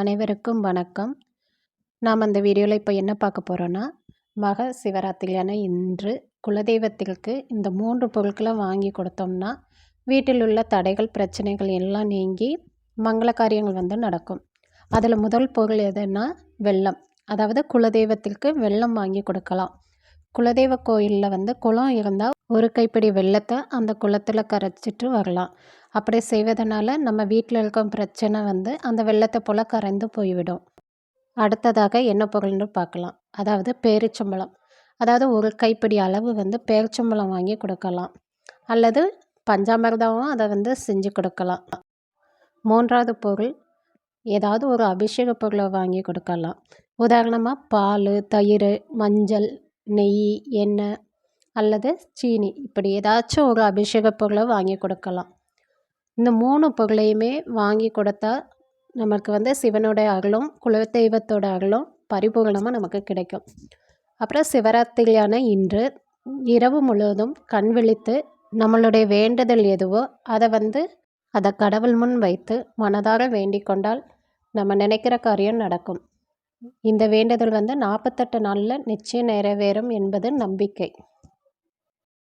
அனைவருக்கும் வணக்கம். நாம் அந்த வீடியோவில் இப்போ என்ன பார்க்க போகிறோன்னா மக சிவராத்திரியான இன்று குலதெய்வத்திற்கு இந்த மூன்று பொருட்களை வாங்கி கொடுத்தோம்னா வீட்டில் உள்ள தடைகள் பிரச்சனைகள் எல்லாம் நீங்கி மங்கள காரியங்கள் வந்து நடக்கும். அதில் முதல் பொருள் எதுன்னா வெள்ளம். அதாவது குலதெய்வத்திற்கு வெள்ளம் வாங்கி கொடுக்கலாம். குலதெய்வ கோயிலில் வந்து குளம் இருந்தால் ஒரு கைப்பிடி வெள்ளத்தை அந்த குளத்தில் கரைச்சிட்டு வரலாம். அப்படி செய்வதனால நம்ம வீட்டில் இருக்கும் பிரச்சனை வந்து அந்த வெள்ளத்தை போல் கரைந்து போய்விடும். அடுத்ததாக என்ன பொருள்னு பார்க்கலாம். அதாவது பேரிச்சம்பழம். அதாவது ஒரு கைப்பிடி அளவு வந்து பேரிச்சம்பழம் வாங்கி கொடுக்கலாம். அல்லது பஞ்சாமிர்தமும் அதை வந்து செஞ்சு கொடுக்கலாம். மூன்றாவது பொருள் ஏதாவது ஒரு அபிஷேக பொருளை வாங்கி கொடுக்கலாம். உதாரணமாக பால் தயிர் மஞ்சள் நெய் எண்ணெய் அல்லது சீனி. இப்படி ஏதாச்சும் ஒரு அபிஷேக பொருளை வாங்கி கொடுக்கலாம். இந்த மூணு பொருளையுமே வாங்கி கொடுத்தா நமக்கு வந்து சிவனுடைய அருளும் குலதெய்வத்தோட அருளும் பரிபூர்ணமாக நமக்கு கிடைக்கும். அப்புறம் சிவராத்திரியான இன்று இரவு முழுவதும் கண் விழித்து நம்மளுடைய வேண்டுதல் எதுவோ அதை வந்து அதை கடவுள் முன் வைத்து மனதார வேண்டிக் கொண்டால் நம்ம நினைக்கிற காரியம் நடக்கும். இந்த வேண்டுதல் வந்து நாற்பத்தெட்டு நாளில் நிச்சயம் நிறைவேறும் என்பது நம்பிக்கை.